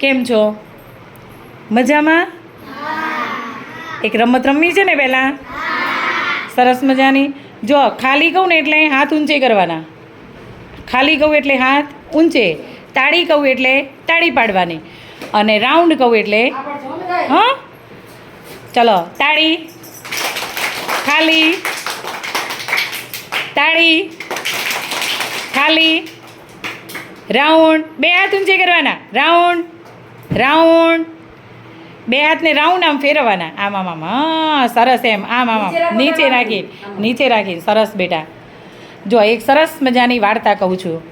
કેમ છો? મજામાં? એક રમત રમવી છે ને પહેલાં? સરસ મજાની. જો, ખાલી કહું ને એટલે હાથ ઊંચે કરવાના. ખાલી કહું એટલે હાથ ઊંચે, તાળી કહું એટલે તાળી પાડવાની. અને રાઉન્ડ કહું એટલે, હા? ચલો, તાળી, ખાલી તાળી, ખાલી, રાઉન્ડ, બે હાથ ઊંચે કરવાના. Round round. બે હાથને રાઉન્ડ આમ ફેરવવાના. આમ આમ આમ હા સરસ એમ. આમ આમ આમ નીચે રાખી. નીચે રાખી. સરસ બેટા. જો એક સરસ મજાની વાર્તા કહું છું.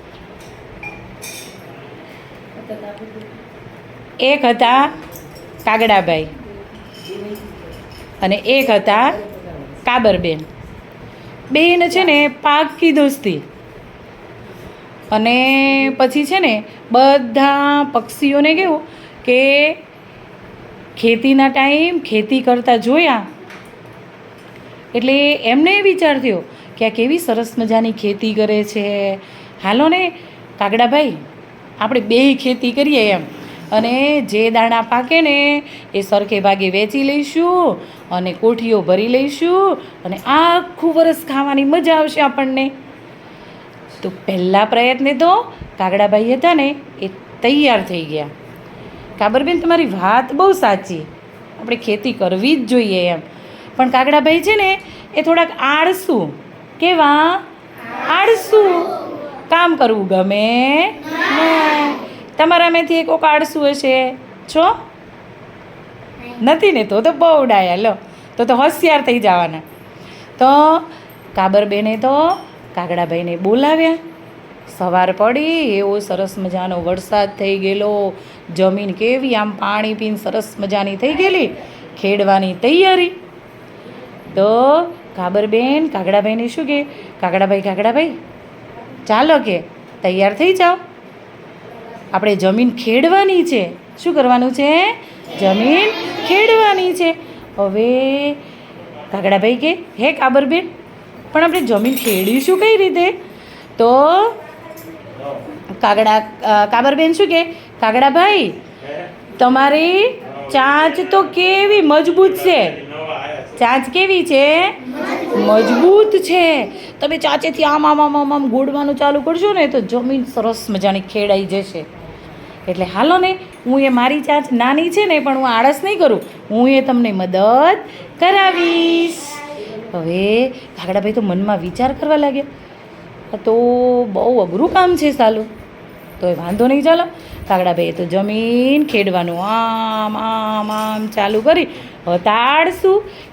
એક હતા કાગડાભાઈ અને એક હતા કાબરબેન. બેન છે ને પાકી દોસ્તી. અને પછી છે ને બધા પક્ષીઓને કેવું કે ખેતીના ટાઈમ ખેતી કરતા જોયા. એટલે એમને વિચાર થયો કે આ કેવી સરસ મજાની ખેતી કરે છે. હાલો ને, કાગડાભાઈ, આપણે બેય ખેતી કરીએ એમ. અને જે દાણા પાકે ને, એ સરખે ભાગે વેચી લઈશું અને કોઠીઓ ભરી લઈશું અને આખું વરસ ખાવાની મજા આવશે આપણને. તો પહેલાં પ્રયત્ને તો કાગડાભાઈ હતા ને, એ તૈયાર થઈ ગયા. કાબરબેન, તમારી વાત બહુ સાચી. આપણે ખેતી કરવી જ જોઈએ એમ. પણ કાગડાભાઈ છે ને, એ થોડાક આળસુ. કેવા? આળસુ. કામ કરવું ગમે? તમારા તમારામાંથી એક કોક આળસુ હશે. છો? નથી ને તો તો બહુ ડાયા. લો, તો તો હોશિયાર થઈ જવાના. તો કાબરબેને તો કાગડાભાઈને બોલાવ્યા. સવાર પડી, એવો સરસ મજાનો વરસાદ થઈ ગયેલો. જમીન કેવી, આમ પાણી પીને સરસ મજાની થઈ ગયેલી. ખેડવાની તૈયારી. તો કાબરબેન, કાગડાભાઈને શું કે? કાગડાભાઈ કાગડાભાઈ, ચાલો કે, તૈયાર થઈ જાઓ. આપણે જમીન ખેડવાની છે. શું કરવાનું છે? જમીન ખેડવાની છે. હવે કાગડાભાઈ કે, હે કાબરબેન, પણ આપણે જમીન ખેડીશું કઈ રીતે? તો કાગડા કાબરબેન શું કે? કાગડાભાઈ તમારી ચાંચ તો કેવી મજબૂત છે. ચાંચ કેવી છે? મજબૂત છે. તમે ચાંચેથી આમ આમ આમ આમ આમ ગોળવાનું ચાલુ કરશો ને, તો જમીન સરસ મજાની ખેડાઈ જશે. એટલે હાલો ને, હું એ મારી ચાંચ નાની છે ને, પણ હું આળસ નહીં કરું. હું એ તમને મદદ કરાવીશ. હવે કાગડાભાઈ તો મનમાં વિચાર કરવા લાગ્યા. તો બહુ અઘરું કામ છે સાલું. તો એ વાંધો નહીં, ચાલો. કાગડાભાઈએ તો જમીન ખેડવાનું. આમ આમ આમ ચાલુ કરી. હવે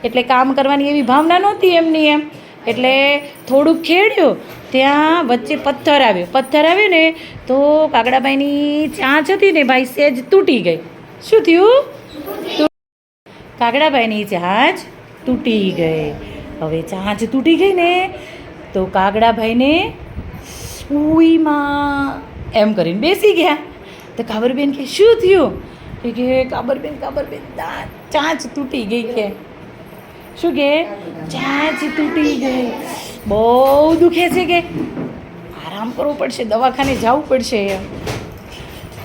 એટલે કામ કરવાની એવી ભાવના નહોતી એમની એમ. એટલે થોડુંક ખેડ્યો. ત્યાં વચ્ચે પથ્થર આવ્યો. પથ્થર આવ્યો ને તો કાગડાભાઈની ચાંચ હતી ને ભાઈ સેજ તૂટી ગઈ. શું થયું? કાગડાભાઈની ચાંચ તૂટી ગઈ. હવે ચાંચ તૂટી ગઈ ને તો કાગડાભાઈને, ઉઈમાં. એમ કરીને બેસી ગયા. તો કાબરબેન કે, શું થયું? એ કે, કાબરબેન કાબરબેન ચાંચ તૂટી ગઈ કે. શું કે? ચાંચ તૂટી ગઈ. બહુ દુખે છે કે. આરામ કરવો પડશે, દવાખાને જવું પડશે એમ.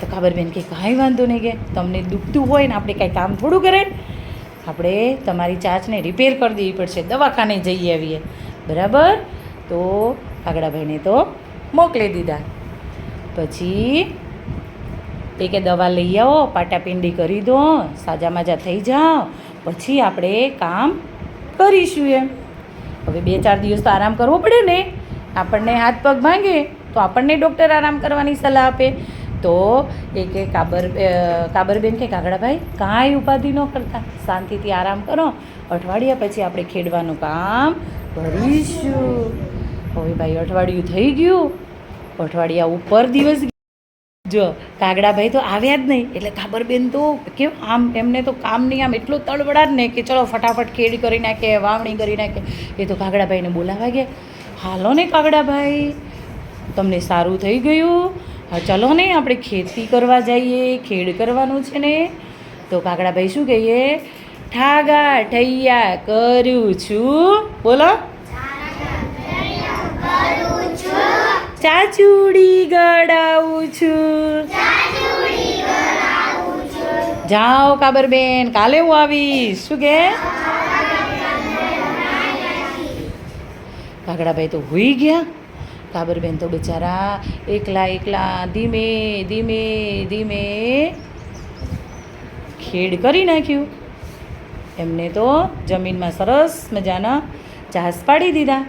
તો કાબરબેન કે, કાંઈ વાંધો નહીં કે, તમને દુખતું હોય ને આપણે કાંઈ કામ થોડું કરે આપણે તમારી ચાંચને રિપેર કરી દેવી પડશે, દવાખાને જઈ આવીએ. બરાબર? તો કાગડાભાઈને તો મોકલી દીધા. પછી તે કે દવા લઈ આવો, પાટાપિંડી કરી દો, સાજા માજા થઈ જાઓ, પછી આપણે કામ કરીશું એમ. હવે બે ચાર દિવસ તો આરામ કરવો પડે ને. આપણને હાથ પગ ભાંગે તો આપણને ડૉક્ટર આરામ કરવાની સલાહ આપે. તો એ કે કાબર કાબરબેન કે કાગડાભાઈ, કાંઈ ઉપાધિ ન કરતા. શાંતિથી આરામ કરો. અઠવાડિયા પછી આપણે ખેડવાનું કામ કરીશું. હવે ભાઈ અઠવાડિયું થઈ ગયું. અઠવાડિયા ઉપર દિવસ જો કાગડાભાઈ તો આવ્યા જ નહીં. એટલે કાબરબેન તો કેમ આમ, એમને તો કામની આમ એટલો તળવડાટ ને કે ચલો ફટાફટ ખેડ કરી નાખે, વાવણી કરી નાખે. એ તો કાગડાભાઈને બોલાવા ગયા. હાલો ને કાગડાભાઈ તમને સારું થઈ ગયું? હા, ચલો ને, આપણે ખેતી કરવા જઈએ, ખેડ કરવાનું છે ને. તો કાગડાભાઈ શું કહીએ? ઠાગા ઠૈયા કર્યું છું. બોલો. ચાચુડી ગળાવું છું. જાઓ કાબરબેન, કાલે હું આવીશ. શું કે? કાગડાભાઈ તો હોઈ ગયા. કાબરબેન તો બિચારા એકલા એકલા ધીમે ધીમે ધીમે ખેડ કરી નાખ્યું. એમને તો જમીનમાં સરસ મજાના ચાસ પાડી દીધા.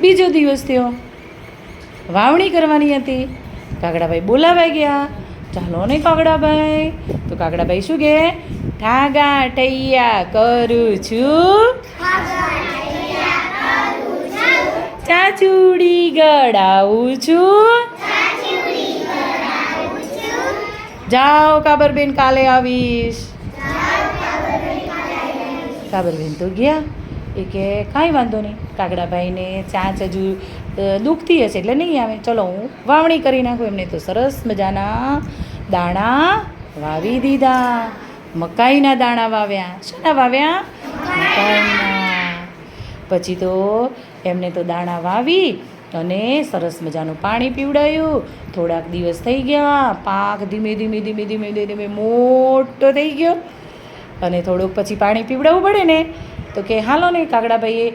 બીજો દિવસ થયો. વાવણી કરવાની હતી. કાગડાભાઈ બોલાવાઈ ગયા. ચાલો ને કાગડાભાઈ. તો કાગડાભાઈ શું કે? ઠાગા ઠૈયા કરું છું. ચાચુડી ગડાવું છું. જાઓ કાબરબેન કાલે આવીશ. કાબરબેન તો ગયા. એ કે, કાંઈ વાંધો નહીં. કાગડાભાઈને ચાંચ હજુ દુખતી હશે એટલે નહીં આવે. ચલો હું વાવણી કરી નાખું એમને તો સરસ મજાના દાણા વાવી દીધા. મકાઈના દાણા વાવ્યા. શાના વાવ્યા? મકાઈના. પછી તો એમને તો દાણા વાવી અને સરસ મજાનું પાણી પીવડાયું. થોડાક દિવસ થઈ ગયા. પાક ધીમે ધીમે ધીમે ધીમે ધીમે ધીમે મોટો થઈ ગયો. અને થોડુંક પછી પાણી પીવડાવવું પડે ને. તો કે, હાલો ને કાગડાભાઈએ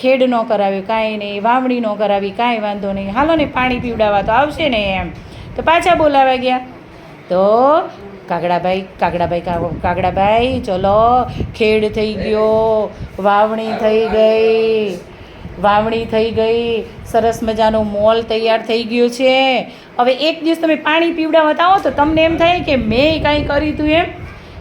ખેડ ન કરાવ્યું, કાંઈ નહીં, વાવણી ન કરાવી, કાંઈ વાંધો નહીં, હાલો ને પાણી પીવડાવવા તો આવશે ને એમ. તો પાછા બોલાવા ગયા. તો કાગડાભાઈ કાગડાભાઈ કાગડાભાઈ, ચલો, ખેડ થઈ ગયો, વાવણી થઈ ગઈ, વાવણી થઈ ગઈ, સરસ મજાનો મોલ તૈયાર થઈ ગયો છે. હવે એક દિવસ તમે પાણી પીવડાવતા આવો તો તમને એમ થાય કે મેં કાંઈ કર્યું તું એમ?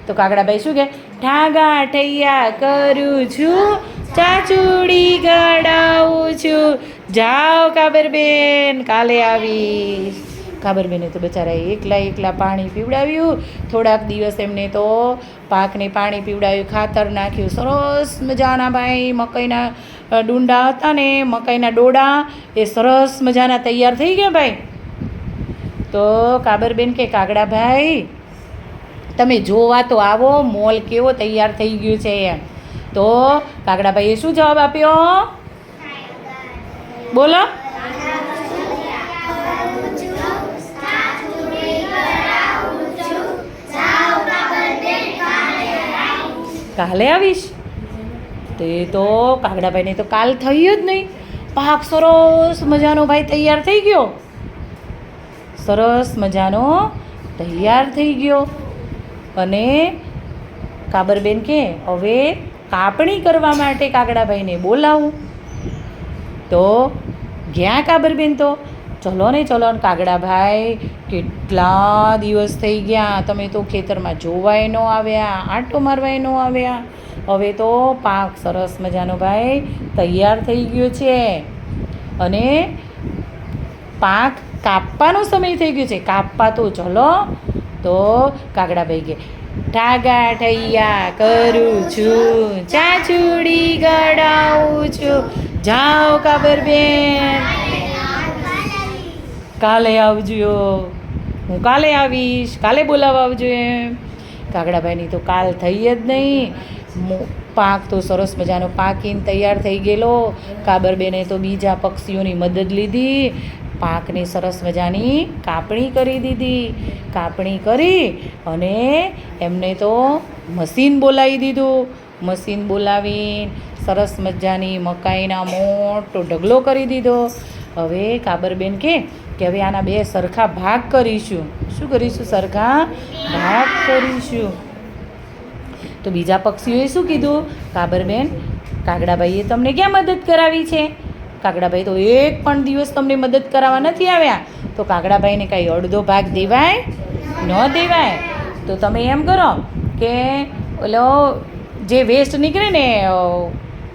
તો કાગડાભાઈ શું કે ઠાગા ઠૈયા કરું છું. ચાચુડી ગડાવું છું. જાઓ કાબરબેન, કાલે આવીશ. કાબરબેને તો બચારા એકલા એકલા પાણી પીવડાવ્યું. થોડાક દિવસ એમને તો પાકને પાણી પીવડાવ્યું, ખાતર નાખ્યું. સરસ મજાના ભાઈ, મકાઈના ડુંડા હતા ને, મકાઈના ડોડા. એ સરસ મજાના તૈયાર થઈ ગયા ભાઈ. તો કાબરબેન કે કાગડાભાઈ તમે જોવા તો આવો, મોલ કેવો તૈયાર થઈ ગયું છે એમ. તો કાગડાભાઈએ શું જવાબ આપ્યો? બોલો. કાલે આવીશ. તે તો કાગડાભાઈને તો કાલ થયું જ નહીં. પાક સરસ મજાનો ભાઈ તૈયાર થઈ ગયો. સરસ મજાનો તૈયાર થઈ ગયો. અને કાબરબેન કે, હવે કાપણી કરવા માટે કાગડાભાઈને બોલાવું. તો ગયા કાબરબેન તો, ચલો ને ચલો કાગડાભાઈ, કેટલા દિવસ થઈ ગયા, તમે તો ખેતરમાં જોવાય ન આવ્યા, આંટો મારવાય ન આવ્યા. હવે તો પાક સરસ મજાનો ભાઈ તૈયાર થઈ ગયો છે. અને પાક કાપવાનો સમય થઈ ગયો છે. કાપવા તો ચલો તો કાગડાભાઈ કે ઠાગા ઠૈયા કરું છું, ચાચુડી ગડાવું છું. જાઓ કાબરબેન કાલે આવજો. હું કાલે આવીશ, કાલે બોલાવવા આવજો એમ. કાગડાભાઈની તો કાલ થઈ જ નહીં. પાક તો સરસ મજાનો પાકીને તૈયાર થઈ ગયેલો. કાબરબેને તો બીજા પક્ષીઓની મદદ લીધી. પાકની સરસ મજાની કાપણી કરી દીધી. કાપણી કરી અને એમને તો મશીન બોલાવી દીધું. મશીન બોલાવીને સરસ મજાની મકાઈના મોટો ઢગલો કરી દીધો. હવે કાબરબેન કે કે હવે આના બે સરખા ભાગ કરીશું. શું કરીશું? સરખા ભાગ કરીશું. તો બીજા પક્ષીઓએ શું કીધું? કાબરબેન, કાગડાભાઈએ તમને ક્યાં મદદ કરાવી છે? કાગડાભાઈ તો એક પણ દિવસ તમને મદદ કરાવવા નથી આવ્યા. તો કાગડાભાઈને કાંઈ અડધો ભાગ દેવાય? ન દેવાય? તો તમે એમ કરો કે, ઓલો, જે વેસ્ટ નીકળે ને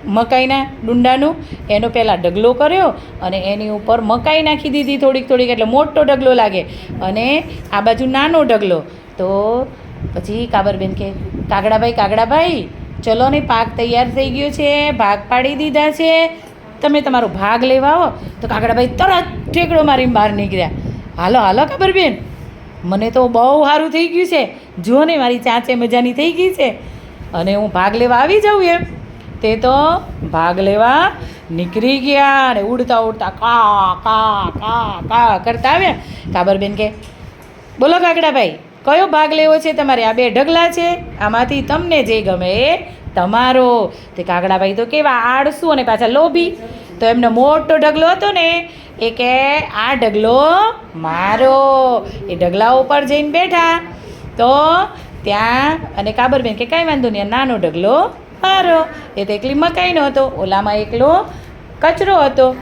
મકાઈના ડુંડાનું, એનો પહેલાં ડગલો કર્યો અને એની ઉપર મકાઈ નાખી દીધી થોડીક થોડીક, એટલે મોટો ડગલો લાગે. અને આ બાજુ નાનો ડગલો. તો પછી કાબરબેન કે, કાગડાભાઈ કાગડાભાઈ, ચલો ને પાક તૈયાર થઈ ગયો છે, ભાગ પાડી દીધા છે. તમે તમારો ભાગ લેવા આવો, તો કાગડાભાઈ તરત ઠેકડો મારીને બહાર નીકળ્યા. હાલો હાલો કાબરબેન મને તો બહુ સારું થઈ ગયું છે. જુઓ ને, મારી ચાંચે મજાની થઈ ગઈ છે. અને હું ભાગ લેવા આવી જાઉં એમ. તે તો ભાગ લેવા નીકળી ગયા અને ઉડતા ઉડતા કા કા કા કા કરતા આવ્યા. કાબરબેન કે, બોલો કાગડાભાઈ, કયો ભાગ લેવો છે? તમારે આ બે ઢગલા છે. આમાંથી તમને જે ગમે એ તમારો. તે કાગડાભાઈ તો કેવા આળસુ અને પાછા લોભી. તો એમનો મોટો ઢગલો હતો ને, એ કે, આ ઢગલો મારો. એ ઢગલા ઉપર જઈને બેઠા. તો ત્યાં, અને કાબરબેન કે, કાંઈ વાંધો નહીં નાનો ઢગલો મારો. એ તો એકલી મકાઈનો હતો, ઓલામાં એકલો કચરો હતો.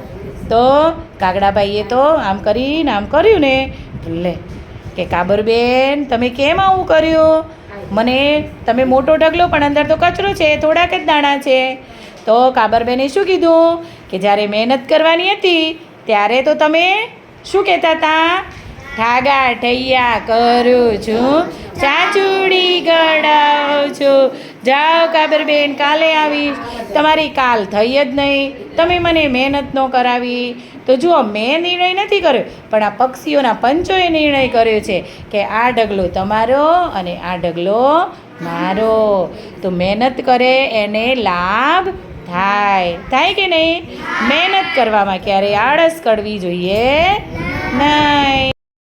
તો કાગડાભાઈએ તો આમ કરીને આમ કર્યું ને, લે, કે કાબરબેન, તમે કેમ આવું કર્યું? મને તમે મોટો ઢગલો, પણ અંદર તો કચરો છે, થોડાક જ દાણા છે. તો કાબરબેને શું કીધું? કે જ્યારે મહેનત કરવાની હતી, ત્યારે તો તમે શું કહેતા હતા? ઠાગા ઠૈયા કરું છું, ચાચુડી ગળાવું છું. જાઓ કાબરબેન, કાલે આવીશ. તમારી કાલ થઈ જ નહીં. તમે મને મહેનત ન કરાવી. તો જુઓ, મેં નિર્ણય નથી કર્યો, પણ આ પક્ષીઓના પંચોએ નિર્ણય કર્યો છે કે આ ઢગલો તમારો અને આ ઢગલો મારો. તો મહેનત કરે, એને લાભ થાય. થાય કે નહીં? મહેનત કરવામાં ક્યારેય આળસ કરવી જોઈએ નહીં.